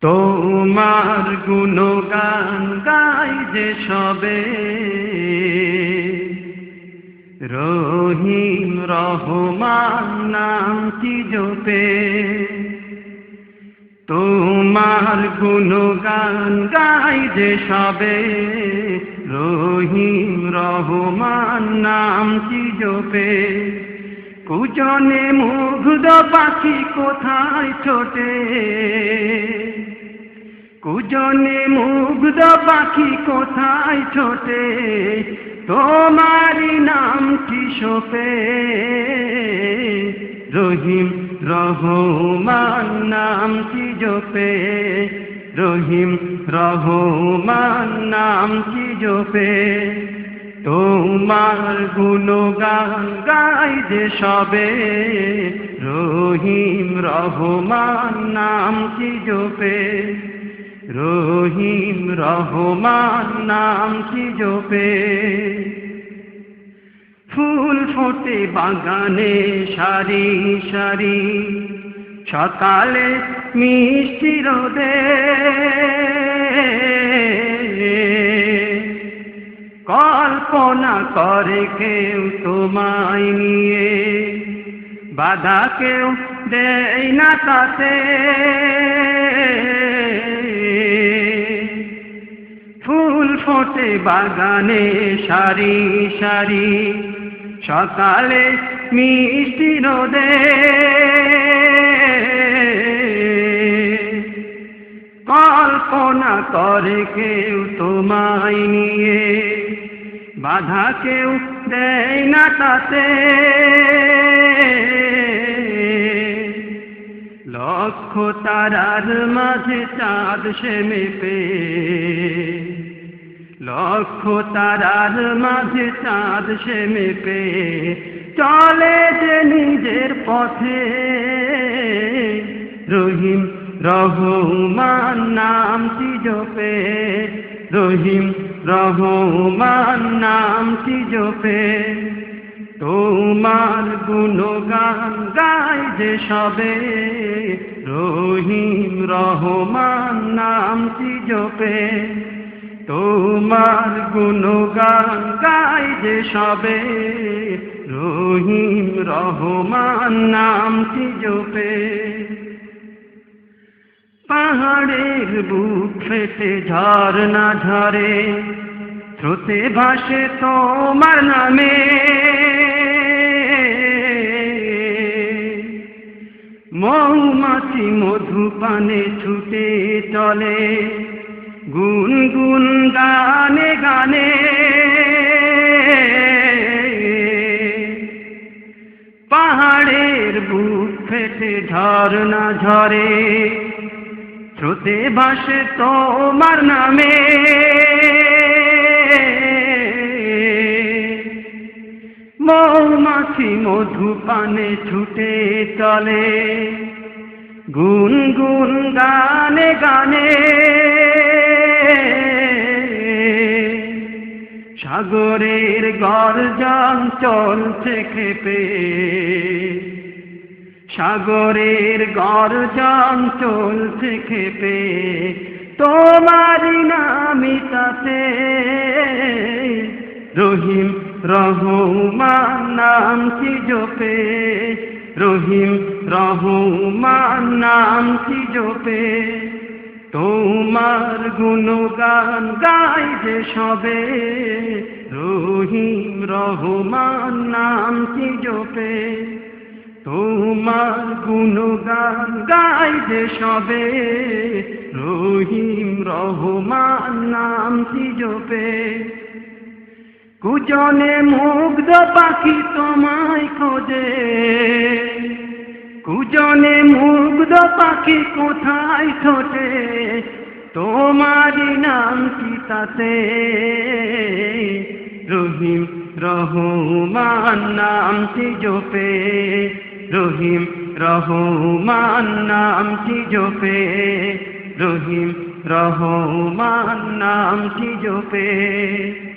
তোমার গুণগান গাই যে সবে। রহিম রহমান নামটি জপে? তোমার গুণগান গাই যে সবে। রহিম রহমান নামটি জপে? কুজনে মুগ্ধ পাখি কোথায় ছোটে? কুজনে মুগ্ধ পাখি কোথায় ছোটে? তোমারি নাম কি শোপে রহিম রহমান নামটি জোপে? রহিম রহমান নামটি জপে? তোমার গুণগান গাই যে সবে। রহিম রহমান নামটি জপে? রহিম রহমান নামটি জপে? ফুল ফোটে বাগানে সারি সারি, সকালে মিষ্টি রোদে। কল্পনা করে কেউ তোমায় নিয়ে, বাধা কেউ দেয় না তাতে। ফুল বাগানে সারি সারি, সকালে মিষ্টি রোদে। কল্পনা করে কেউ তোমায় নিয়ে, বাধা কেউ দেয় না তাতে। লক্ষ তারার মাঝে চাঁদ সে মেপে। লক্ষ তারার মাঝে চাঁদ সে মেপে চলে যে নিজের পথে। রহিম রহমান নামটি জপে? রহিম রহমান নামটি জপে? তোমার গুণগান গাই যে সবে। রহিম রহমান নামটি জপে? তোমার গুণগান গাই যে সবে। রহিম রহমান নামটি জপে। পাহাড়ের বুক ফেটে ঝর্ণা ঝরে, স্রোতে ভাসে তোমার নামে। মৌমাছি মধুপানে ছুটে চলে গুন গানে পাহাড়ের বুক ফেটে ঝর্ণা ঝরে শ্রুতে ভাসে তোমার নামে। মৌমাছি মধুপানে ছুটে চলে গুন গুন গানে গানে। সাগরের গর্জন চলছে খেপে। সাগরের গর্জন চলছে খেপে। তোমারি নামিতাতে রহিম রহমান নামটি জপে? রহিম রহমান নামটি জপে? তোমার গুণগান গাই যে সবে। রহিম রহমান নাম কি জপে? তোমার গুণগান গাই যে সবে। রহিম রহমান নাম কি জপে? কুজনে মুগ্ধ পাখি তোমায় খোঁজে। কুজনে মুগ্ধ পাখি কোথায় ছোটে? তোমারি নাম কি তাতে? রহিম রহমান নামটি জপে। রহিম রহমান নামটি জপে। রহিম রহমান নামটি জপে।